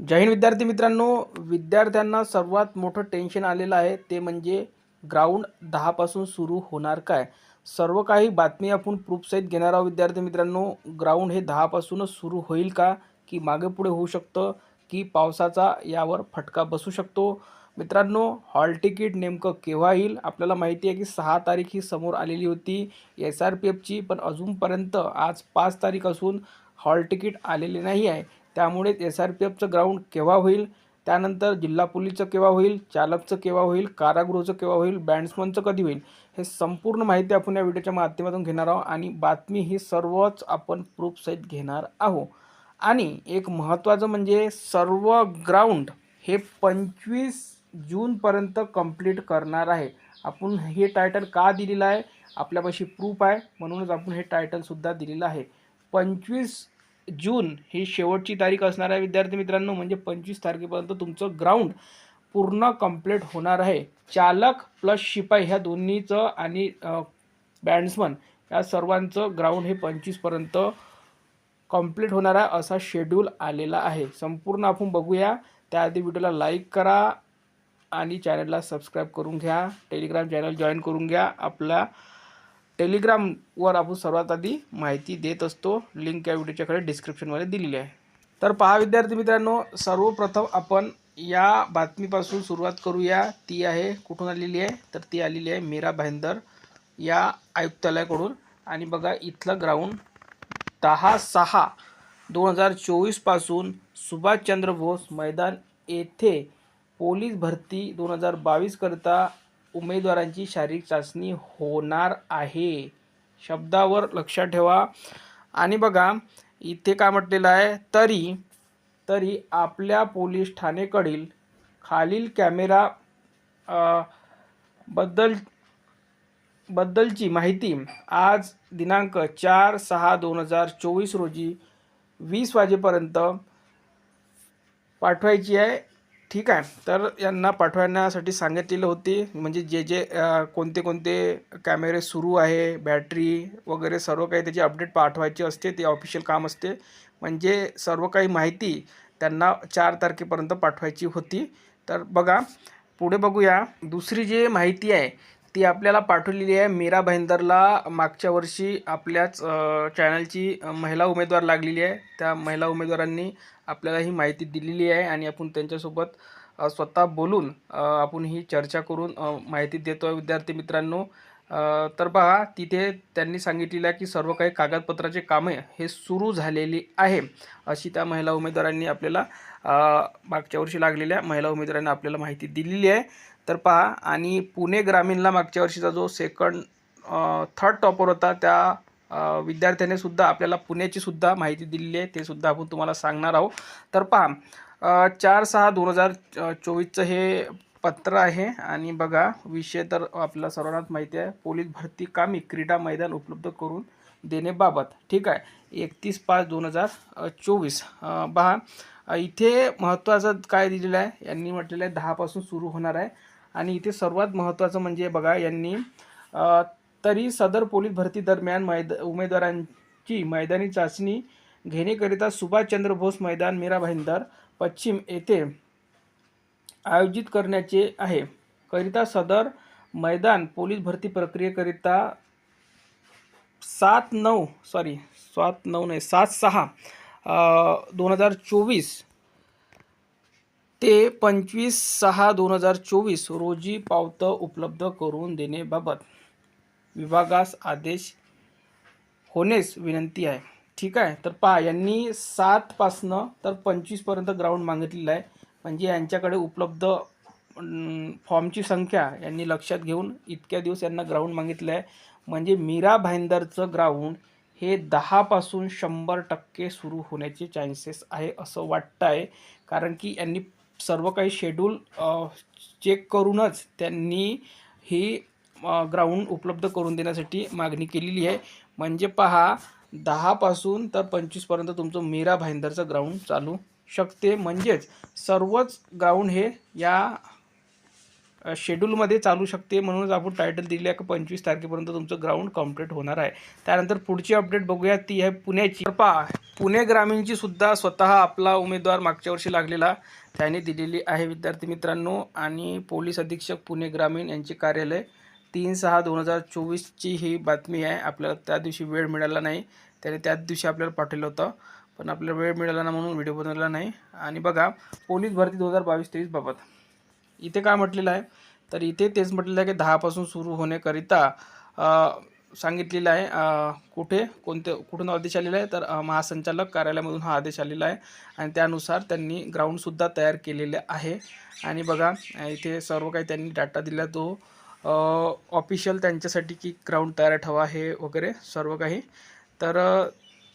जय हिंद विद्यार्थी मित्रांनो विद्यार्थ्यांना सर्वात मोठं टेन्शन आलेलं आहे ते म्हणजे ग्राउंड दहापासून सुरू होणार काय? सर्व काही बातमी आपण प्रूफसहित घेणार आहोत विद्यार्थी मित्रांनो. ग्राउंड हे दहापासूनच सुरू होईल का? की मागे पुढे होऊ शकतं? की पावसाचा यावर फटका बसू शकतो? मित्रांनो हॉल तिकीट नेमकं केव्हा येईल? आपल्याला माहिती आहे की सहा तारीख ही समोर आलेली होती एस आर पी एफची पण अजूनपर्यंत आज पाच तारीख असून हॉल तिकीट आलेले नाही आहे. त्यामुळेच एस आर पी एफचं ग्राउंड केव्हा होईल? त्यानंतर जिल्हा पोलीसचं केव्हा होईल? चालकचं केव्हा होईल? कारागृहचं केव्हा होईल? बँड्समनचं कधी होईल? हे संपूर्ण माहिती आपण या व्हिडिओच्या माध्यमातून घेणार आहोत आणि बातमी ही सर्वच आपण प्रूफसहित घेणार आहोत. आणि एक महत्त्वाचं म्हणजे सर्व ग्राउंड हे पंचवीस जूनपर्यंत कंप्लीट करणार आहे. आपण हे टायटल का दिलेलं आहे? आपल्यापाशी प्रूफ आहे. म्हणूनच आपण हे टायटलसुद्धा दिलेलं आहे. पंचवीस जून ही शेवटची तारीख असणार आहे विद्यार्थी मित्रांनो म्हणजे पंचवीस तारखेपर्यंत तुमचं ग्राउंड पूर्ण कंप्लीट होणार आहे. चालक प्लस शिपाई ह्या दोन्हीचं आणि बँड्समन या सर्वांचं ग्राउंड हे पंचवीसपर्यंत कंप्लीट होणार आहे असा शेड्यूल आलेला आहे. संपूर्ण आपण बघूया. त्याआधी व्हिडिओला लाईक करा आणि चॅनलला सबस्क्राईब करून घ्या. टेलिग्राम चॅनल जॉईन करून घ्या. आपल्या टेलिग्रामवर आपण सर्वात आधी माहिती देत असतो. लिंक या व्हिडिओच्या खाली डिस्क्रिप्शनमध्ये दिलेली आहे. तर पहा विद्यार्थी मित्रांनो सर्वप्रथम आपण या बातमीपासून सुरुवात करूया. ती आहे कुठून आलेली आहे? तर ती आलेली आहे मीरा भाईंदर या आयुक्तालयाकडून. आणि बघा इथलं ग्राउंड दहा सहा दोन हजार चोवीसपासून सुभाषचंद्र बोस मैदान येथे पोलीस भरती दोन हजार बावीसकरता उमेदवारांची शारीरिक चाचणी होणार आहे. शब्दावर लक्षात ठेवा. आणि बघा इथे काय म्हटलेलं आहे? तरी तरी आपल्या पोलीस ठाणेकडील खालील कॅमेरा बद्दल बद्दलची माहिती आज दिनांक चार सहा दोन हजार चोवीस रोजी वीस वाजेपर्यंत पाठवायची आहे. ठीक आहे. तर यांना पाठवण्यासाठी सांगितलेलं होती. म्हणजे जे जे कोणते कोणते कॅमेरे सुरू आहे बॅटरी वगैरे सर्व काही त्याची अपडेट पाठवायची असते ते ऑफिशियल काम असते. म्हणजे सर्व काही माहिती त्यांना चार तारखेपर्यंत पाठवायची होती. तर बघा पुढे बघूया. दुसरी जी माहिती आहे ती आपल्याला पाठवलेली आहे. मीरा भाईंदरला मागच्या वर्षी आपल्याच चॅनलची महिला उमेदवार लागलेली आहे. त्या महिला उमेदवारांनी आपल्याला ही माहिती दिलेली आहे आणि आपण त्यांच्यासोबत स्वतः बोलून आपण ही चर्चा करून माहिती देतो आहे विद्यार्थी मित्रांनो. तर बघा तिथे त्यांनी सांगितलेलं आहे की सर्व काही कागदपत्राचे कामे हे सुरू झालेली आहे. अशी त्या महिला उमेदवारांनी आपल्याला मागच्या वर्षी लागलेल्या महिला उमेदवारांनी आपल्याला माहिती दिलेली आहे. तर पहा आणि पुणे ग्रामीणला मागच्या वर्षीचा जो सेकंड थर्ड टॉपर होता त्या विद्यार्थ्याने सुद्धा आपल्याला पुण्याची सुद्धा माहिती दिलेली आहे. ते सुद्धा आपण तुम्हाला सांगणार आहोत. तर पहा चार सहा दोन हजार चोवीसचं हे पत्र आहे. आणि बघा विषय तर आपल्याला सर्वांनाच माहिती आहे. पोलीस भरती कामी क्रीडा मैदान उपलब्ध करून देण्याबाबत. ठीक आहे? एकतीस पाच दोन हजार चोवीस. पहा इथे महत्त्वाचं काय दिलेलं आहे? यांनी म्हटलेलं आहे दहापासून सुरू होणार आहे. आणि इथे सर्वात महत्त्वाचं म्हणजे बघा यांनी तरी सदर पोलीस भरती दरम्यान मैद उमेदवारांची मैदानी चाचणी घेण्याकरिता सुभाषचंद्र बोस मैदान मीरा भाईंदर पश्चिम येथे आयोजित करण्याचे आहे. करिता सदर मैदान पोलीस भरती प्रक्रियेकरिता सात नऊ सॉरी सात नऊ नाही सात सहा दोन हजार चोवीस ते पंचवीस सहा दोन हजार चोवीस रोजी पावतं उपलब्ध करून देण्याबाबत विभागास आदेश होणेच विनंती आहे. ठीक आहे. तर पहा यांनी सातपासनं तर पंचवीसपर्यंत ग्राउंड मागितलेलं आहे. म्हणजे यांच्याकडे उपलब्ध फॉर्मची संख्या यांनी लक्षात घेऊन इतक्या दिवस यांना ग्राउंड मागितलं आहे. म्हणजे मीरा भाईंदरचं ग्राउंड हे दहापासून शंभर टक्के सुरू होण्याचे चान्सेस आहे असं वाटतं आहे कारण की यांनी सर्व काही शेड्यूल चेक करूनच त्यांनी ही ग्राउंड उपलब्ध करून देण्यासाठी मागणी केलेली आहे. म्हणजे पहा दहापासून तर पंचवीसपर्यंत तुमचं मीरा भाईंदरचं ग्राउंड चालू शकते. म्हणजेच सर्वच ग्राउंड हे या शेड्यूलमध्ये चालू शकते. म्हणूनच आपण टायटल दिले आहे की पंचवीस तारखेपर्यंत तुमचं ग्राउंड कंप्लीट होणार आहे. त्यानंतर पुढची अपडेट बघूया. ती आहे पुण्याची. पहा पुणे ग्रामीणची सुद्धा स्वतः आपला उमेदवार मागच्या वर्षी लागलेला. त्याने दिलेली आहे विद्यार्थी मित्रांनो. आणि पोलीस अधीक्षक पुणे ग्रामीण यांचे कार्यालय तीन सहा दोन हजार चोवीसची ही बातमी आहे. आपल्याला त्या दिवशी वेळ मिळाला नाही. त्याने त्याच दिवशी आपल्याला पाठवलं होतं. पण आपल्याला वेळ मिळाला ना म्हणून व्हिडिओ बनवला नाही. आणि बघा पोलीस भरती दोन हजार बावीस तेवीसबाबत इथे काय म्हटलेलं आहे? तर इथे तेच म्हटलेलं आहे की दहापासून सुरू होण्याकरिता सांगितलेलं आहे कुठे कोणते कुठून आदेश आलेला आहे? तर महासंचालक कार्यालयामधून हा आदेश आलेला आहे. आणि त्यानुसार त्यांनी ग्राउंडसुद्धा तयार केलेले आहे. आणि बघा इथे सर्व काही त्यांनी डाटा दिला तो ऑफिशियल त्यांच्यासाठी की ग्राउंड तयार ठेवा हे वगैरे सर्व काही. तर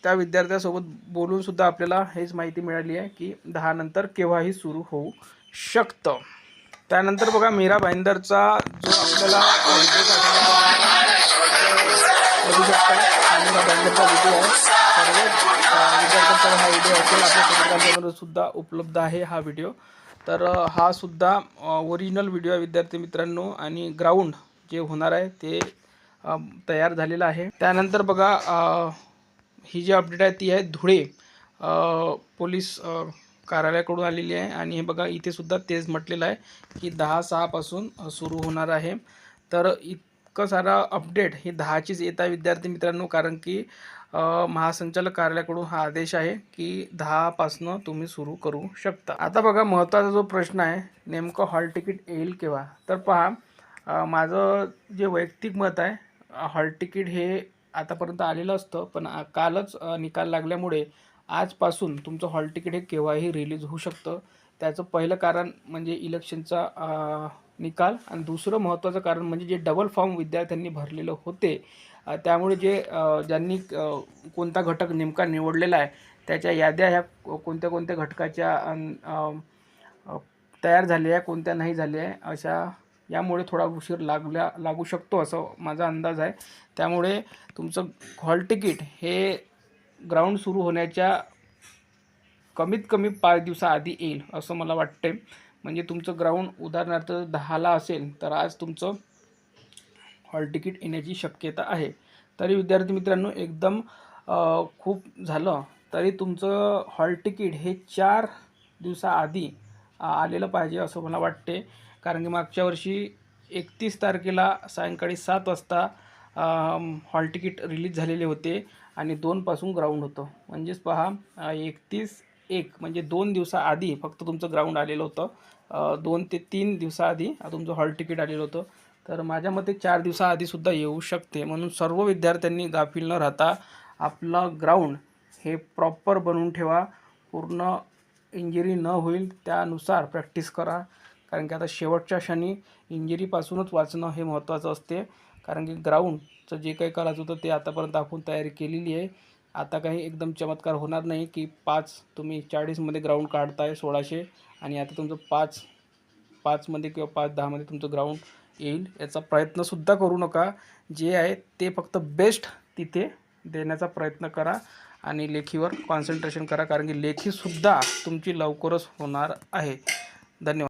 त्या विद्यार्थ्यासोबत बोलूनसुद्धा आपल्याला हेच माहिती मिळाली आहे की दहानंतर केव्हाही सुरू होऊ शकतं. त्यानंतर बघा मीरा भाईंदरचा जो आपल्याला बघू शकता. मीरा भाईंदरचा व्हिडिओ आहे. सर्व विद्यार्थ्यांचा हा व्हिडिओ असेल. आपल्या पत्रकारांमध्ये सुद्धा उपलब्ध आहे हा व्हिडिओ तर हा सुद्धा ओरिजिनल व्हिडिओ आहे विद्यार्थी मित्रांनो. आणि ग्राउंड जे होणार आहे ते तयार झालेलं आहे. त्यानंतर बघा ही जी अपडेट आहे ती आहे धुळे. पोलीस कार्यालयाकडून आलेली आहे. आणि हे बघा इथे सुद्धा तेच म्हटलेलं आहे की दहा सहापासून सुरू होणार आहे. तर इतकं सारा अपडेट हे दहाचीच येत आहे विद्यार्थी मित्रांनो कारण की महासंचालक कार्यालयाकडून हा आदेश आहे की दहापासनं तुम्ही सुरू करू शकता. आता बघा महत्त्वाचा जो प्रश्न आहे नेमकं हॉल तिकीट येईल केव्हा? तर पहा माझं जे वैयक्तिक मत आहे हॉल तिकीट हे आतापर्यंत आलेलं असतं पण कालच निकाल लागल्यामुळे आजपासून तुमचं हॉल तिकीट हे केव्हाही रिलीज होऊ शकतं. त्याचं पहिलं कारण म्हणजे इलेक्शनचा निकाल आणि दुसरं महत्त्वाचं कारण म्हणजे जे डबल फॉर्म विद्यार्थ्यांनी भरलेलं होते त्यामुळे जे ज्यांनी कोणता घटक नेमका निवडलेला आहे त्याच्या याद्या ह्या कोणत्या कोणत्या घटकाच्या तयार झाल्या आहे कोणत्या नाही झाल्या आहे अशा यामुळे थोडा उशीर लागल्या लागू शकतो असं माझा अंदाज आहे. त्यामुळे तुमचं हॉल तिकीट हे ग्राउंड सुरू होण्याच्या कमीत कमी पाच दिवसाआधी येईल असं मला वाटते म्हणजे तुमचं ग्राउंड उदाहरणार्थ दहाला असेल तर आज तुमचं हॉल तिकीट येण्याची शक्यता आहे. तरी विद्यार्थी मित्रांनो एकदम खूप झालं तरी तुमचं हॉल तिकीट हे चार दिवसाआधी आलेलं पाहिजे असं मला वाटते कारण की मागच्या वर्षी एकतीस तारखेला सायंकाळी सात वाजता हॉल तिकीट रिलीज झालेले होते. आणि दोनपासून ग्राउंड होतं. म्हणजेच पहा एकतीस एक म्हणजे दोन दिवसाआधी फक्त तुमचं ग्राउंड आलेलं होतं. दोन ते तीन दिवसाआधी तुमचं हॉल तिकीट आलेलं होतं. तर माझ्या मते चार दिवसाआधीसुद्धा येऊ शकते. म्हणून सर्व विद्यार्थ्यांनी गाफील न राहता आपलं ग्राउंड हे प्रॉपर बनवून ठेवा. पूर्ण इंजरी न होईल त्यानुसार प्रॅक्टिस करा. कारण की आता शेवटच्या क्षणी इंजरीपासूनच वाचणं हे महत्त्वाचं असते. कारण की ग्राउंडचं जे काही करायचं होतं ते आतापर्यंत आपण तयारी केलेली आहे. आता काही एकदम चमत्कार होणार नाही की पाच तुम्ही चाळीसमध्ये ग्राउंड काढताय सोळाशे आणि आता तुमचं पाच पाचमध्ये किंवा पाच दहामध्ये तुमचं ग्राउंड येईल. याचा प्रयत्नसुद्धा करू नका. जे आहे ते फक्त बेस्ट तिथे देण्याचा प्रयत्न करा आणि लेखीवर कॉन्सन्ट्रेशन करा. कारण की लेखीसुद्धा तुमची लवकरच होणार आहे. धन्यवाद.